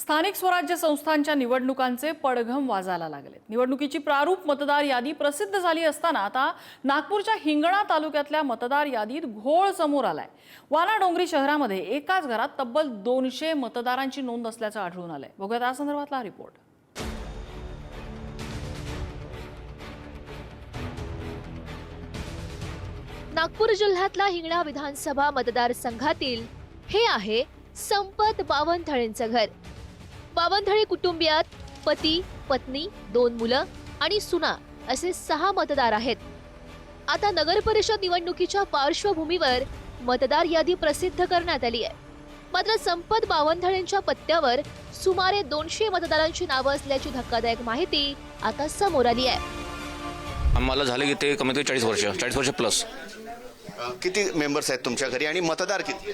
स्थानिक स्वराज्य संस्थांच्या निवडणुकांचे पडघम वाजायला लागले. निवडणुकीची प्रारूप मतदार यादी प्रसिद्ध झाली असताना आता नागपूरच्या हिंगणा तालुक्यातल्या मतदार यादीत घोळ समोर आलाय. वाला डोंगरी शहरामध्ये एकाच घरात तब्बल दोनशे मतदारांची नोंद असल्याचं आढळून आलंय. बघूया त्या संदर्भातला रिपोर्ट. नागपूर जिल्ह्यातला हिंगणा विधानसभा मतदारसंघातील हे आहे संपत बावनथळेंचं घर. बावनथळे कुटुंबियात पती पत्नी दोन मुलं आणि सुना असे सहा मतदार आहेत. आता नगर परिषद निवडणुकीच्या पार्श्वभूमीवर मतदार यादी प्रसिद्ध करण्यात आली आहे. मात्र संपत बावनथळेंच्या पत्त्यावर सुमारे दोनशे मतदारांची नावं असल्याची धक्कादायक माहिती आता समोर आली आहे. आम्हाला झाले की ते कमीत कमी चाळीस वर्ष चाळीस वर्ष प्लस किती मेंबर्स आहेत तुमच्या घरी आणि मतदार किती?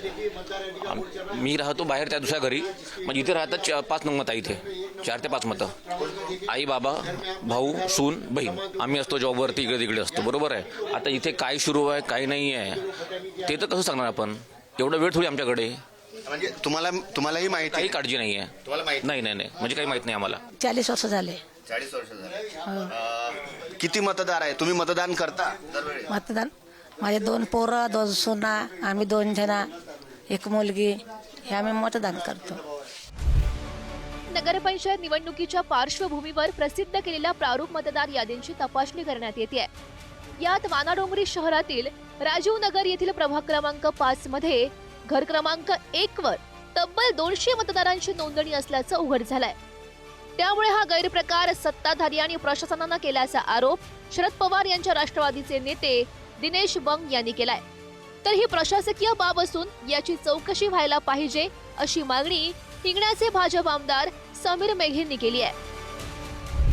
मी राहतो बाहेर त्या दुसऱ्या घरी. म्हणजे इथे राहतात चा- पाच नऊ मतं इथे. चार ते पाच मतं. आई बाबा भाऊ सून बहीण. आम्ही असतो जॉबवरती इकडे तिकडे असतो. बरोबर आहे? आता इथे काय सुरू आहे काय नाही आहे ते तर कसं सांगणार आपण? एवढा वेळ थोडी आमच्याकडे. म्हणजे तुम्हाला तुम्हालाही माहिती काही आहे? काळजी नाही आहे तुम्हाला माहिती नाही नाही नाही. म्हणजे काही माहीत नाही आम्हाला. चाळीस वर्ष झाले. चाळीस वर्ष झाले. अ, किती मतदार आहे? तुम्ही मतदान करता? मतदान? माझे दोन पोरं दोन सुना आम्ही दोन जना एक मुलगी हे आम्ही मतदान करतो. नगरपंचायत निवडणुकीच्या पार्श्वभूमीवर प्रसिद्ध केलेल्या प्रारूप मतदार यादींची तपासणी करण्यात येते. यात वानाडोंगरी शहरातील राजीव नगर येथील प्रभाग क्रमांक पाच मध्ये घर क्रमांक एक वर तब्बल दोनशे मतदारांची नोंदणी असल्याचं उघड झालंय. त्यामुळे हा गैरप्रकार सत्ताधारी आणि प्रशासनानं केल्याचा आरोप शरद पवार यांच्या राष्ट्रवादीचे नेते दिनेश बंग यांनी केलाय. तर ही प्रशासकीय बाब असून याची चौकशी व्हायला पाहिजे अशी मागणी हिंगण्याचे भाजप आमदार समीर मेघेंनी केली आहे.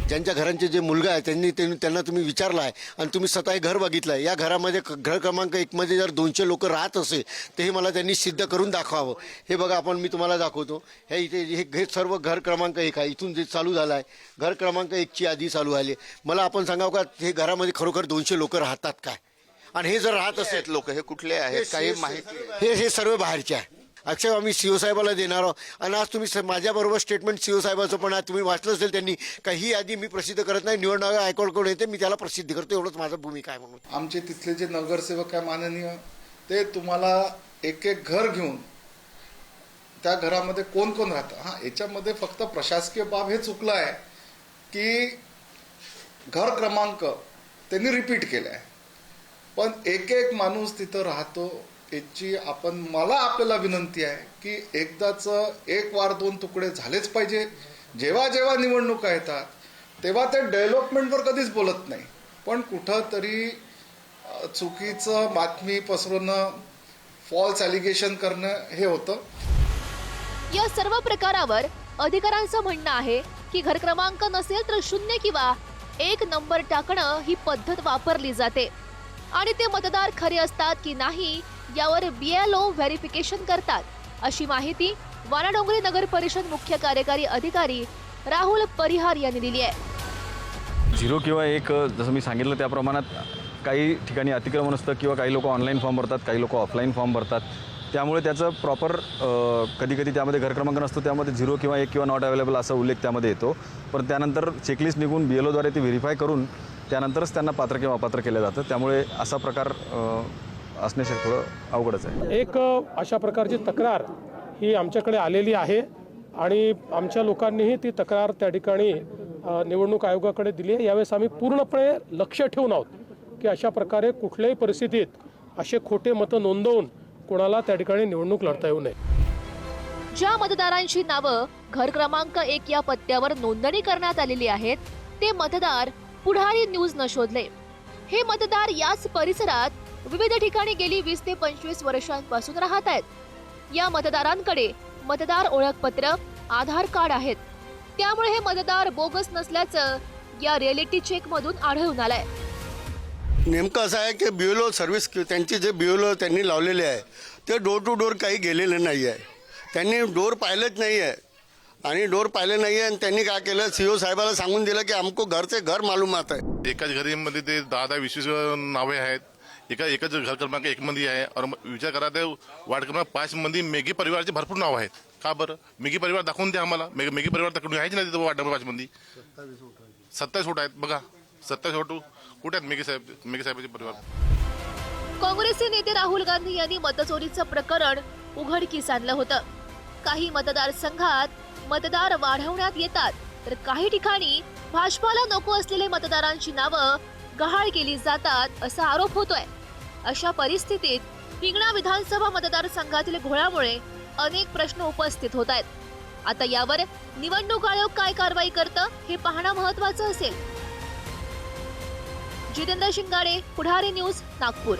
ज्यांच्या घरांचे जे मुलगा आहे त्यांनी त्यांनी- त्यांना तुम्ही विचारला आहे आणि तुम्ही स्वतः हे घर बघितलं आहे या घरामध्ये क- घर क्रमांक एकमध्ये जर दोनशे लोक राहत असेल तर हे मला त्यांनी सिद्ध करून दाखवावं. हे बघा आपण मी तुम्हाला दाखवतो. हे इथे हे सर्व घर क्रमांक एक आहे. इथून जे चालू झालं आहे घर क्रमांक एकची आधी चालू झाली मला आपण सांगावं का हे घरामध्ये खरोखर दोनशे लोक राहतात काय? आणि हे जर राहत असेल लोक हे कुठले आहेत? काही माहिती? हे हे सर्व बाहेरचे आहे. अक्षय आम्ही सीओ साहेबाला देणार आहोत. आणि आज तुम्ही माझ्याबरोबर स्टेटमेंट सीओ साहेबाचं पण आहे. तुम्ही वाचलं असेल त्यांनी काही ही यादी मी प्रसिद्ध करत नाही. निवडणूक आयोगाकडून येते. मी त्याला प्रसिद्ध करतो. एवढंच माझं भूमिका आहे म्हणून. आमचे तिथले जे नगरसेवक आहे माननीय ते तुम्हाला एक एक घर घेऊन त्या घरामध्ये कोण कोण राहतं? हां याच्यामध्ये फक्त प्रशासकीय बाब हे चुकलं आहे की घर क्रमांक त्यांनी रिपीट केलं आहे पण एक एक माणूस तिथं राहतो याची आपण मला आपल्याला विनंती आहे की एकदाच एक वार दोन तुकडे झालेच पाहिजे. जेव्हा जेव्हा निवडणुका येतात तेव्हा ते डेव्हलपमेंटवर कधीच बोलत नाही. पण कुठंतरी चुकीचं बातमी पसरवणं फॉल्स ॲलिगेशन करणं हे होतं. या सर्व प्रकारावर अधिकाऱ्यांचं म्हणणं आहे की घर क्रमांक नसेल तर शून्य किंवा एक नंबर टाकणं ही पद्धत वापरली जाते. आणि ते मतदार खरे असतात की नाही यावर बीएलओ व्हेरिफिकेशन करतात. अशी माहिती वानाडोंगरी नगर परिषद मुख्य कार्यकारी अधिकारी राहुल परिहार यांनी दिली आहे. झिरो किंवा एक जसं मी सांगितलं त्या प्रमाणात काही ठिकाणी अतिक्रमण असतं किंवा काही लोक ऑनलाईन फॉर्म भरतात काही लोक ऑफलाईन फॉर्म भरतात. त्यामुळे त्याचं प्रॉपर कधी कधी त्यामध्ये घर क्रमांक नसतो त्यामध्ये झिरो किंवा एक किंवा नॉट अवेलेबल असा उल्लेख त्यामध्ये येतो. पण त्यानंतर चेकलिस्ट निघून बी एल ओद्वारे ते व्हेरीफाय करून त्यानंतरच त्यांना पात्र किंवा अपात्र केलं जातं. त्यामुळे असा प्रकार असणे शक्य थोडं अवघडच आहे. एक अशा प्रकारची तक्रार ही आमच्याकडे आलेली आहे आणि आमच्या लोकांनीही ती तक्रार त्या ठिकाणी निवडणूक आयोगाकडे दिली आहे. यावेळेस आम्ही पूर्णपणे लक्ष ठेवून आहोत की अशा प्रकारे कुठल्याही परिस्थितीत असे खोटे मतं नोंदवून कोणाला त्या ठिकाणी निवडणूक लढता येऊ नये. ज्या मतदारांची नावं घर क्रमांक एक या पत्त्यावर नोंदणी करण्यात आलेली आहेत ते मतदार पुढारी न्यूज न शोधले. हे मतदार याच परिसरात विविध ठिकाणी गेली वीस ते पंचवीस वर्षांपासून राहत आहेत. या मतदारांकडे मतदार ओळखपत्र आधार कार्ड आहेत. त्यामुळे हे मतदार बोगस नसल्याचं या रिअलिटी चेक मधून आढळून आलंय. नेमकं असं आहे की बिओलो सर्व्हिस त्यांची जे बिओलो त्यांनी लावलेले आहे ते डोर टू डोर काही गेलेले नाही आहे त्यांनी डोर पाहिलंच नाही आहे आणि डोर पाहिले नाही आहे आणि त्यांनी काय केलं? सीओ साहेबाला सांगून दिलं की आमको घरचे घर मालूमात आहे. एकाच घरीमध्ये ते दहा दहा वीस वीस नावे आहेत. एका एकाच घर क्रमांक एक मध्ये आहे. और विचार करा ते वार्ड क्रमांक पाच मध्ये मेघी परिवाराचे भरपूर नाव आहेत. का बरं? मेगी परिवार दाखवून द्या आम्हाला. मेग मेगी परिवार दाखवून आहेच नाही तिथं वार्ड नंबर पाचमध्ये सत्तावीस वोट आहेत. बघा. सत्तावीस वोट. कुठे आहेत मेगी साहेब मेगी साहेबाचे परिवार? काँग्रेसचे नेते राहुल गांधी यांनी मतचोरीचं प्रकरण उघडकीस आणलं होतं. काही मतदारसंघात मतदार वाढवण्यात येतात. तर काही ठिकाणी भाजपाला नको असलेले मतदारांची नावं गहाळ केली जातात असा आरोप होतोय. अशा परिस्थितीत हिंगणा विधानसभा मतदारसंघातील घोळामुळे अनेक प्रश्न उपस्थित होत आहेत. आता यावर निवडणूक आयोग काय कारवाई करतं हे पाहणं महत्वाचं असेल. जितेंद्र शिंगाडे पुढारी न्यूज नागपूर.